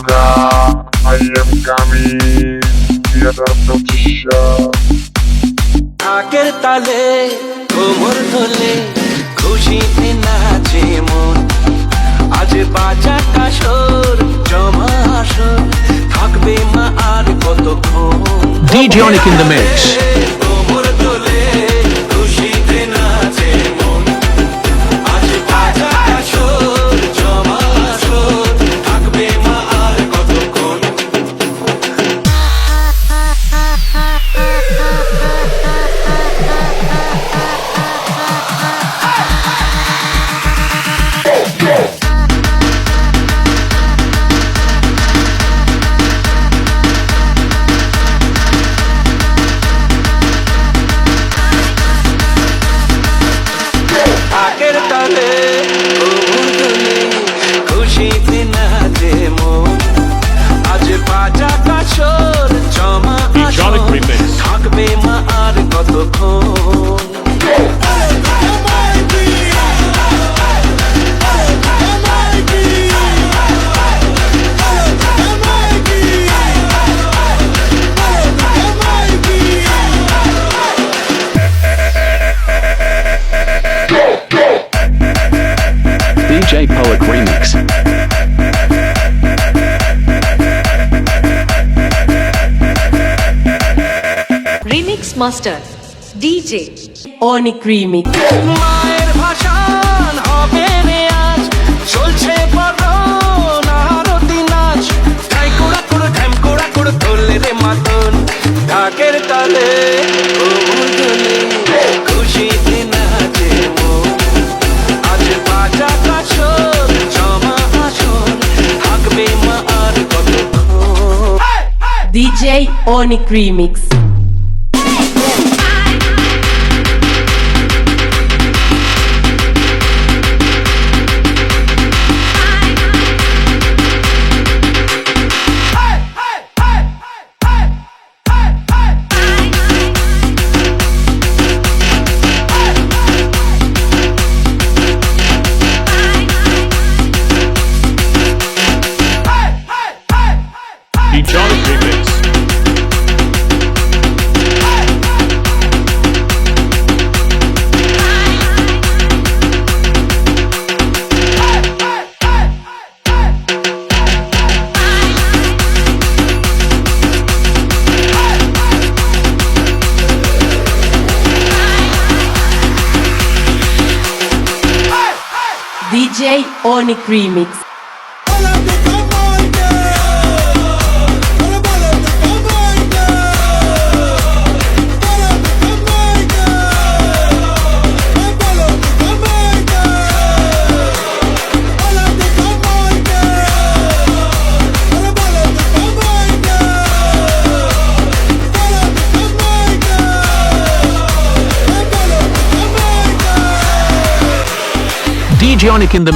Suga, I am coming. Theater Protisha. ঢাকের তালে কোমর ধলে খুশিতে নাচে মন আজ বাজা কাসর জমা আসর থাকবে মা আর কতক্ষণ DJ Onic in the mix. DJ Poet Remix. Remix Master DJ Onic Remix. মায়ের ভাষান হবে রে আজ চলছে বরণ আরতি নাচ ঢাই কোড়া কোড় ঢ্যাম কোড়া কোড় তোলে রে মাতন ঢাকের তালে ঘুমুর DJ Onic Remix. DJ Onic Remix. Magionic in the